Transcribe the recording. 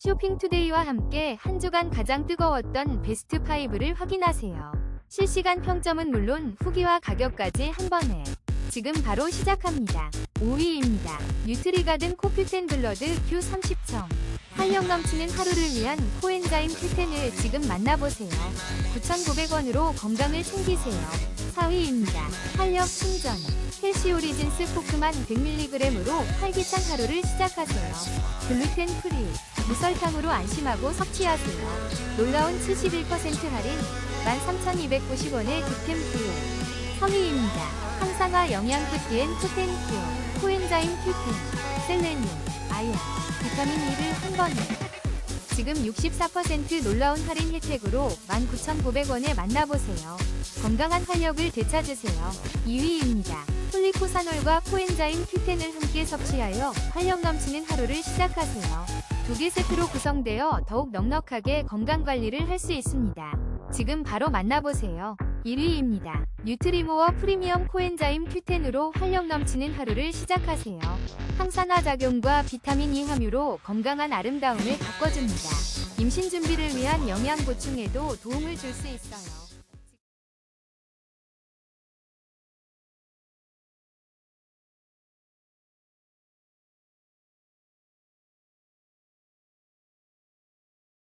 쇼핑투데이와 함께 한 주간 가장 뜨거웠던 베스트 5를 확인하세요. 실시간 평점은 물론 후기와 가격까지 한 번에 지금 바로 시작합니다. 5위입니다. 뉴트리가든 코퓨텐 블러드 Q30청 활력 넘치는 하루를 위한 코엔자임 큐텐을 지금 만나보세요. 9,900원으로 건강을 챙기세요. 4위입니다. 활력 충전 헬시 오리진스 포크만 100mg으로 활기찬 하루를 시작하세요. 글루텐 프리 무설탕으로 안심하고 섭취하세요. 놀라운 71% 할인 13,290원의 득템 구요. 3위입니다. 항산화 영양 큐티엔 쿠텐 쿠어 코엔자임 큐텐 셀레늄 아연 비타민 E를 한 번에 지금 64% 놀라운 할인 혜택으로 19,900원에 만나보세요. 건강한 활력을 되찾으세요. 2위입니다. 폴리코사놀과 코엔자임 큐텐을 함께 섭취하여 활력 넘치는 하루를 시작하세요. 두 개 세트로 구성되어 더욱 넉넉하게 건강관리를 할 수 있습니다. 지금 바로 만나보세요. 1위입니다. 뉴트리모어 프리미엄 코엔자임 큐텐으로 활력 넘치는 하루를 시작하세요. 항산화 작용과 비타민 E 함유로 건강한 아름다움을 가꿔줍니다. 임신 준비를 위한 영양 보충에도 도움을 줄 수 있어요.